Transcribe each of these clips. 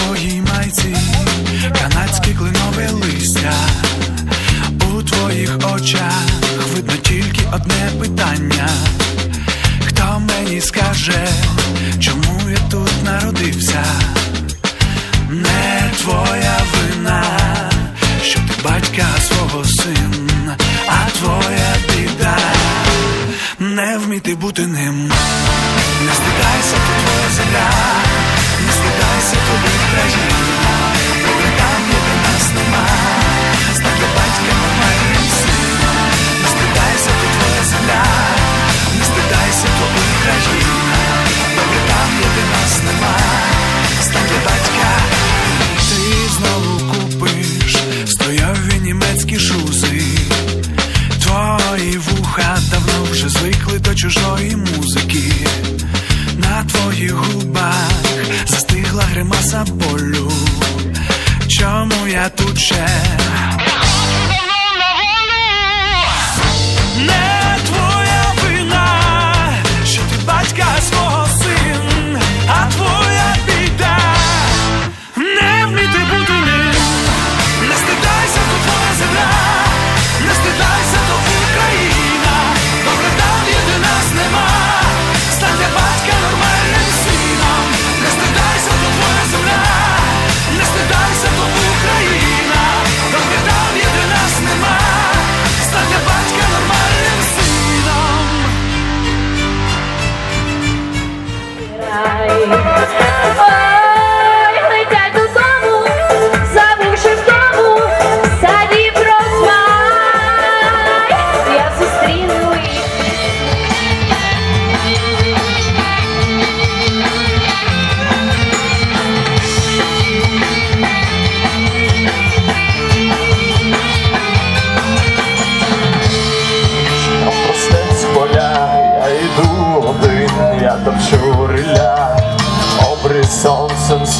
суниці, канадське кленове листя. У твоїх очах видно тільки одне питання. Хто мені скаже, чому я тут народився? Не твоя вина, що ти батька свого сина, а твоя біда не вміти бути ним. Не стидайся, то твоя земля, шузи. Твої вуха давно вже звикли до чужої музики. На твоїх губах застигла гримаса болю. Чому я тут ще?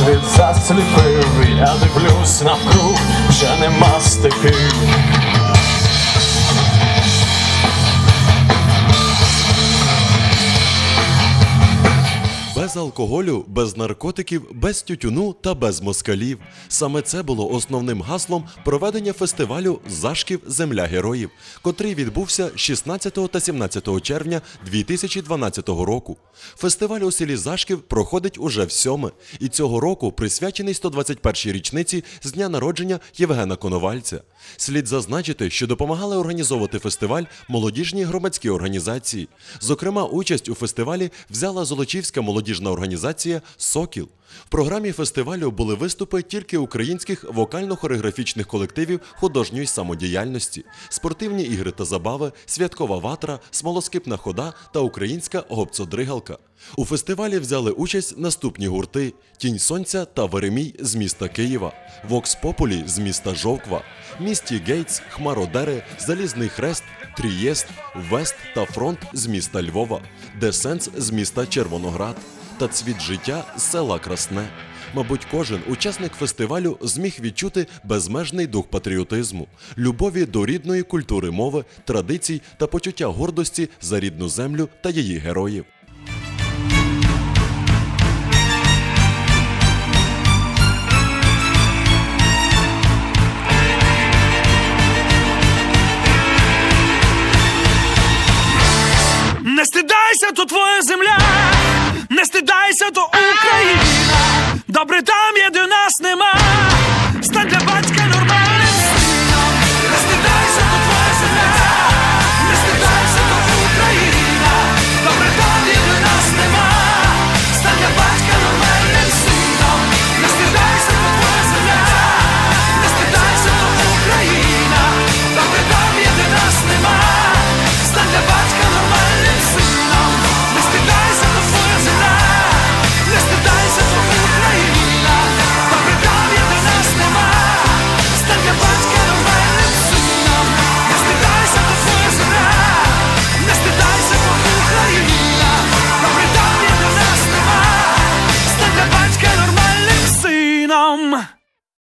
Світ засліпив, я дивлюсь навкруг, вже нема степів. Без алкоголю, без наркотиків, без тютюну та без москалів. Саме це було основним гаслом проведення фестивалю Зашків Земля героїв, котрий відбувся 16 та 17 червня 2012 року. Фестиваль у селі Зашків проходить уже в сьоме, і цього року присвячений 121-й річниці з дня народження Євгена Коновальця. Слід зазначити, що допомагали організовувати фестиваль молодіжні громадські організації. Зокрема, участь у фестивалі взяла Золочівська молодіжна організація Сокіл. В програмі фестивалю були виступи тільки українських вокально-хореографічних колективів художньої самодіяльності, спортивні ігри та забави, святкова ватра, смолоскипна хода та українська гопцодригалка. У фестивалі взяли участь наступні гурти: Тінь Сонця та Веремій з міста Києва, Вокс Популі з міста Жовква, Місті Гейтс, Хмародери, Залізний Хрест, Трієст, Вест та Фронт з міста Львова, Десенс з міста Червоноград та цвіт життя села Красне. Мабуть, кожен учасник фестивалю зміг відчути безмежний дух патріотизму, любові до рідної культури мови, традицій та почуття гордості за рідну землю та її героїв. to Ukraina!